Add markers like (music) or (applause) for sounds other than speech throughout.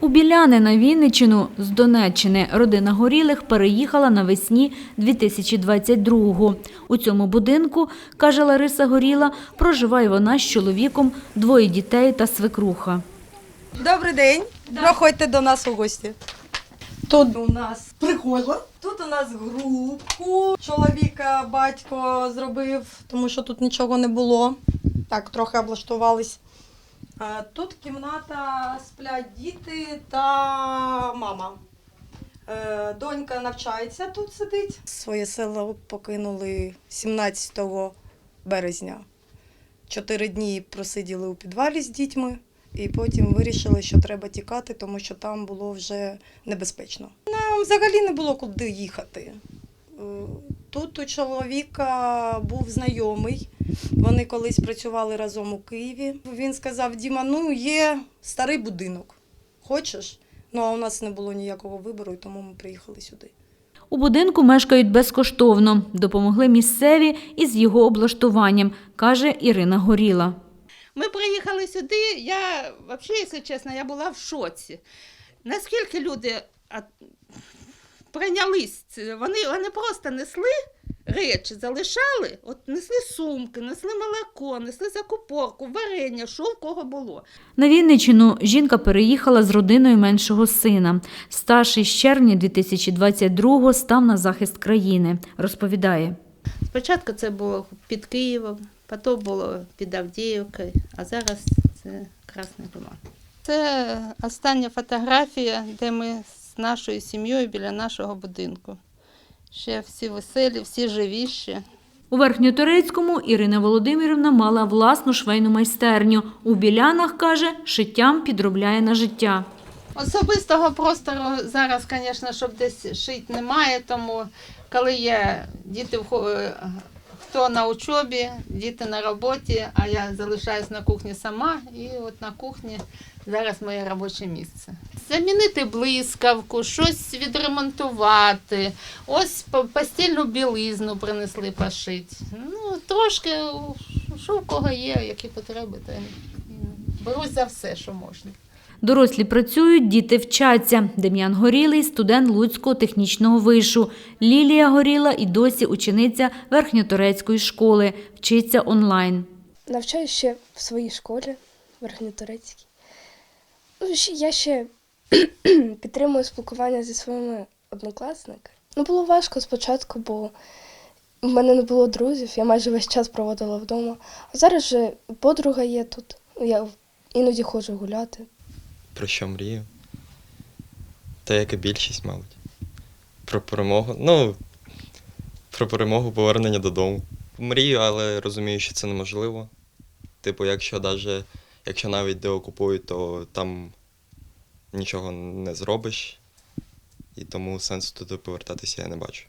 У Біляни на Вінниччину з Донеччини родина горілих переїхала навесні 2022-го. У цьому будинку, каже Лариса Горіла, проживає вона з чоловіком, двоє дітей та свекруха. Добрий день. Проходьте до нас у гості. Тут у нас Приходила. тут у нас групку. Чоловіка батько зробив, тому що тут нічого не було. Так, трохи облаштувались. А, Тут кімната сплять діти та мама. Е, Донька навчається тут сидить. Своє село покинули 17 березня. Чотири дні просиділи у підвалі з дітьми, і потім вирішили, що треба тікати, тому що там було вже небезпечно. Нам взагалі не було куди їхати. Тут у чоловіка був знайомий. Вони колись працювали разом у Києві. Він сказав: Діма, ну є старий будинок. Хочеш? Ну а у нас не було ніякого вибору, і тому ми приїхали сюди. У будинку мешкають безкоштовно. Допомогли місцеві із його облаштуванням, каже Ірина Горіла. Ми приїхали сюди, я взагалі, якщо чесно, я була в шоці. Наскільки люди прийнялись, вони, вони просто несли речі, залишали, от несли сумки, несли молоко, несли закупорку, варення, що в кого було. На Вінниччину жінка переїхала з родиною меншого сина. Старший з червня 2022-го став на захист країни, розповідає. Спочатку це було під Києвом, потім було під Авдіївкою, а зараз це Красний Лиман. Це остання фотографія, де ми нашою сім'єю біля нашого будинку. Ще всі веселі, всі живі ще. У Верхньоторецькому Ірина Володимирівна мала власну швейну майстерню. У Білянах, каже, шиттям підробляє на життя. Особистого простору зараз, звісно, щоб десь шити немає, тому коли є діти е, хто на учобі, діти на роботі, а я залишаюсь на кухні сама, і от на кухні зараз моє робоче місце. Замінити блискавку, щось відремонтувати, ось постільну білизну принесли пошити. Ну, трошки, що в кого є, які потреби, то берусь за все, що можна. Дорослі працюють, діти вчаться. Дем'ян Горілий – студент Луцького технічного вишу. Лілія Горіла і досі учениця Верхньоторецької школи. Вчиться онлайн. Навчаюся ще в своїй школі Верхньотурецькій. Ну, я ще (clears throat) підтримую спілкування зі своїми однокласниками. Ну, було важко спочатку, бо в мене не було друзів, я майже весь час проводила вдома. А зараз вже подруга є тут. Я іноді ходжу гуляти. Про що мрію? Та як і більшість, мабуть. Про перемогу. Ну, про перемогу повернення додому. Мрію, але розумію, що це неможливо. Типу, якщо даже, якщо навіть деокупують, то там нічого не зробиш. І тому сенсу туди повертатися я не бачу.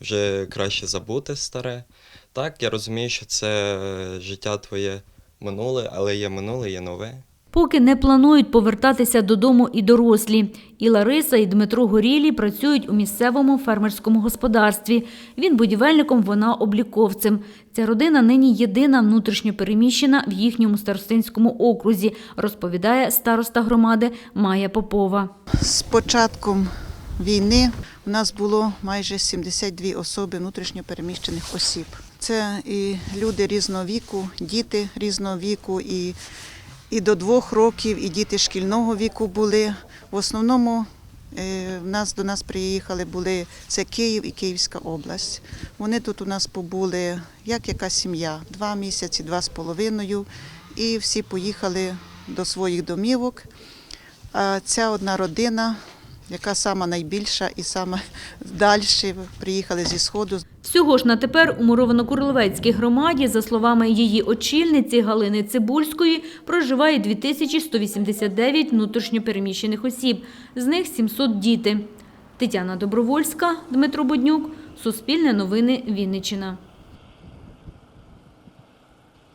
Вже краще забути старе. Так, я розумію, що це життя твоє минуле, але є минуле, є нове. Поки не планують повертатися додому і дорослі. І Лариса, і Дмитро Горілі працюють у місцевому фермерському господарстві. Він будівельником, вона обліковцем. Ця родина нині єдина внутрішньо переміщена в їхньому старостинському окрузі, розповідає староста громади Майя Попова. З початком війни у нас було майже 72 особи внутрішньо переміщених осіб. Це і люди різного віку, діти різного віку, і, і до двох років, і діти шкільного віку були. В основному е, в нас до нас приїхали були це Київ і Київська область. Вони тут у нас побули як яка сім'я, два місяці, два з половиною, і всі поїхали до своїх домівок. А ця одна родина, яка сама найбільша і саме далі, приїхали зі сходу. Всього ж на тепер у Муровано-Курловецькій громаді, за словами її очільниці Галини Цибульської, проживає 2189 внутрішньопереміщених осіб, з них 700 діти. Тетяна Добровольська, Дмитро Буднюк, Суспільне новини, Вінниччина.